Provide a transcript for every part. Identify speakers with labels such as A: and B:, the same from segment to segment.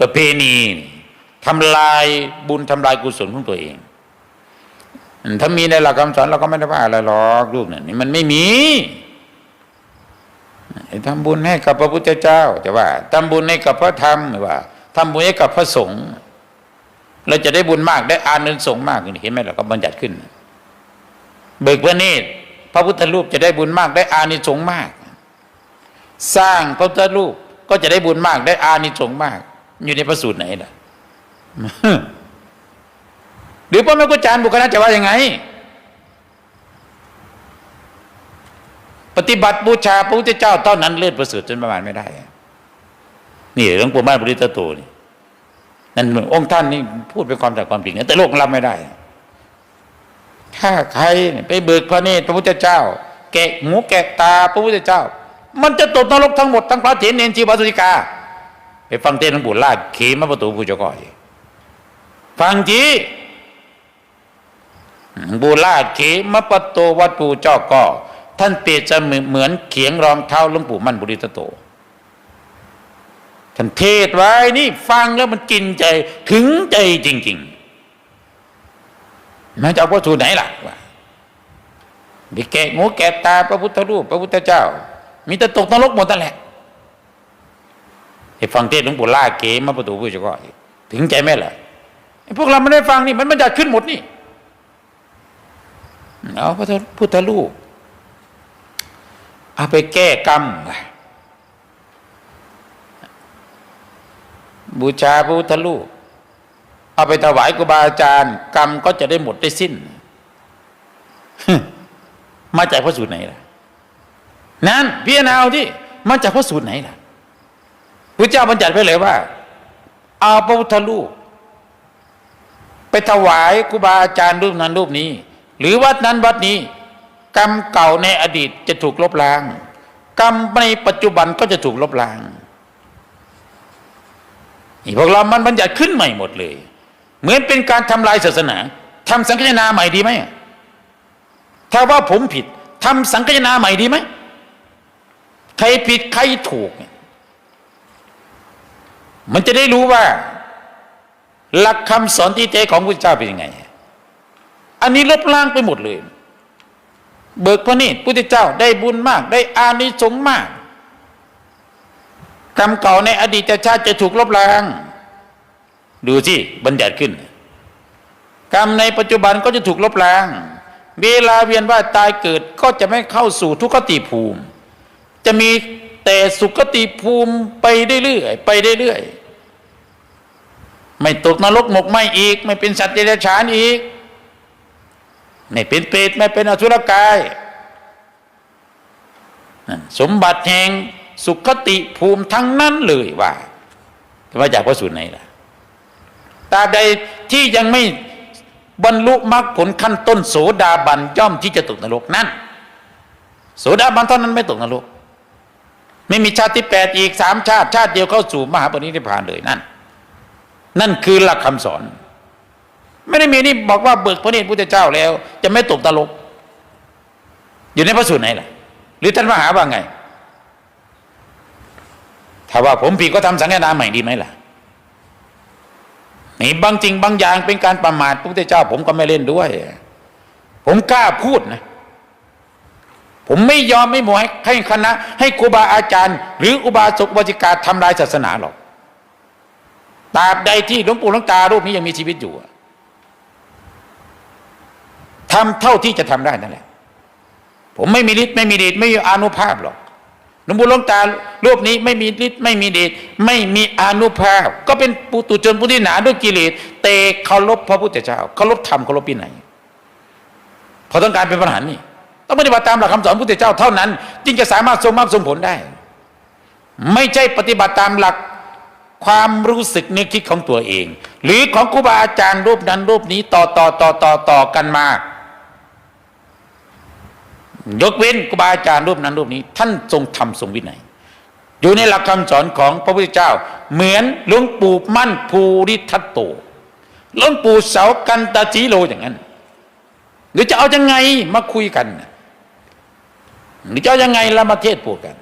A: ประเพณีทำลายบุญทำลายกุศลของตัวเอง ถ้ามีในหลักคำสอนเราก็ไม่ได้ว่าอะไรหรอกลูกเนี่ยนี่มันไม่มีทำบุญให้กับพระพุทธเจ้าจะว่าทำบุญให้กับพระธรรมไม่ว่าทำบุญให้กับพระสงฆ์เราจะได้บุญมากได้อานิสงส์มากเห็นไหมเราก็บัญญัติขึ้น เบิกพระเนตรพระพุทธรูปจะได้บุญมากได้อานิสงส์มาก สร้างพระพุทธรูปก็จะได้บุญมากได้อานิสงส์มาก อยู่ในพระสูตรไหนล่ะหรือพ่อแม่ครูอาจารบุคคลจะว่ายังไง ปฏิบัติบูชาพระพุทธเจ้าเท่านั้นเลื่อนประเสริฐจนประมาณไม่ได้ นี่หลวงปู่ม่านบริตโตนี่นั่นองค์ท่านนี่พูดเป็นความแต่ความจริงนะแต่โลกรับไม่ได้ ถ้าใครไปเบิกพระเนตรพระพุทธเจ้า แกะหูแกะตาพระพุทธเจ้า มันจะตกนรกทั้งหมดทั้งพระเถรเนนชีวสุติกา ไปฟังเต้นหลวงปู่ลาดเขมาประตูผู้เจ้าก่อยฟังจีบูลาดเขมประตูวัดปู่เจ้าก่อท่านเปรียบจะเหมือนเขียงรองเท้าหลวงปู่มั่นบุริตโตท่านเทศไว้นี่ฟังแล้วมันกินใจถึงใจจริงๆมันจะเอาวัตถุไหนล่ะวะไปแกะงูแกะตาพระพุทธรูปพระพุทธเจ้า มีแต่ตกนรกหมดนั่นแหละ ไอ้ฟังเทศหลวงปู่ล่าเก๋มาประตูผู้เจ้าก็ถึงใจไหมล่ะไอ้พวกเราไม่ได้ฟังนี่มันมันจะขึ้นหมดนี่เอาพระพุทธรูปเอาไปแก้กรรมบูชาพระพุทธรูปเอาไปถวายครูบาอาจารย์ กรรมก็จะได้หมดได้สิ้น มาจากพระสูตรไหนล่ะ นั้นพิจารณาเอาที่มาจากพระสูตรไหนล่ะ พระเจ้าบัญญัติไว้เลยว่า เอาพระพุทธรูปไปถวายครูบาอาจารย์รูปนั้นรูปนี้ หรือวัดนั้นวัดนี้ กรรมเก่าในอดีตจะถูกลบล้าง กรรมในปัจจุบันก็จะถูกลบล้างนี่พวกเรามันบัญญัติขึ้นใหม่หมดเลย เหมือนเป็นการทำลายศาสนาทำสังคายนาใหม่ดีไหมถ้าว่าผมผิดทำสังคายนาใหม่ดีไหมใครผิดใครถูกเนี่ย มันจะได้รู้ว่า หลักคำสอนที่เจของพระเจ้าเป็นยังไง อันนี้ลบล้างไปหมดเลย เบิกพระเนตรพุทธเจ้าได้บุญมาก ได้อานิสงส์มากกรรมเก่าในอดีตชาติจะถูกลบล้าง ดูสิบัญญัติขึ้น กรรมในปัจจุบันก็จะถูกลบล้าง เวลาเวียนว่ายตายเกิดก็จะไม่เข้าสู่ทุกขติภูมิ จะมี แต่สุขติภูมิไปเรื่อยๆไปเรื่อยๆไม่ตกนรกหมกไหมอีก ไม่เป็นสัตว์เดรัจฉานอีก ไม่เป็นเปรตไม่เป็นอสุรกาย สมบัติแห่งสุขติภูมิทั้งนั้นเลยว่าจะมาจากพระสูตรไหนล่ะตราบใดที่ยังไม่บรรลุมรรคผลขั้นต้นโสดาบันย่อมที่จะตกนรกนั่นโสดาบันเท่านั้นไม่ตกนรก ไม่มีชาติที่แปดอีกสามชาติ ชาติเดียวเข้าสู่มหาปณิธิพานเลยนั่น นั่นคือหลักคำสอน ไม่ได้มีนี่บอกว่าเบิกพระเนตรพุทธเจ้าแล้ว จะไม่ตกตลกอยู่ในพระสูตรไหนล่ะ หรือท่านมหาว่าไง ถ้าว่าผมผิดก็ทำสังฆนาใหม่ดีไหมล่ะนี่บางจริงบางอย่างเป็นการประมาทพระพุทธเจ้า ผมก็ไม่เล่นด้วย ผมกล้าพูดนะ ผมไม่ยอมไม่หมวยให้คณะ ให้ครูบาอาจารย์ หรืออุบาสกอุบาสิกาทำลายศาสนาหรอกตราบใดที่หลวงปู่หลวงตารูปนี้ยังมีชีวิตอยู่ทำเท่าที่จะทำได้นั่นแหละ ผมไม่มีฤทธิ์ไม่มีเดชไม่มีอนุภาพหรอกหลวงปู่หลวงตารูปนี้ไม่มีฤทธิ์ไม่มีเดชไม่มีอนุภาพ ก็เป็นปุตุชนผู้ที่หนาด้วยกิเลสแต่เคารพพระพุทธเจ้าเคารพธรรมเคารพปีไหนเพอต้องการเป็นพระหันต์นี่ ต้องปฏิบัติตามหลักคำสอนพระพุทธเจ้าเท่านั้น จึงจะสามารถทรงมรรคทรงผลได้ ไม่ใช่ปฏิบัติตามหลักความรู้สึกนึกคิดของตัวเอง หรือของครูบาอาจารย์รูปนั้นรูปนี้ต่อต่อต่อต่อต่อกันมายกเว้นครูบาอาจารย์รูปนั้นรูปนี้ ท่านทรงธรรมทรงวินัยอยู่ในหลักคำสอนของพระพุทธเจ้า เหมือนหลวงปู่มั่นภูริทัตโตหลวงปู่เสากันตาจีโลอย่างนั้น หรือจะเอายังไงมาคุยกัน หรือจะเอายังไงละมาเทศพูดกัน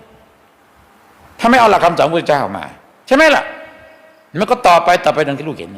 A: ถ้าไม่เอาหลักคำสอนพระพุทธเจ้ามา ใช่ไหมล่ะ มันก็ต่อไปต่อไปดังที่ลูกเห็น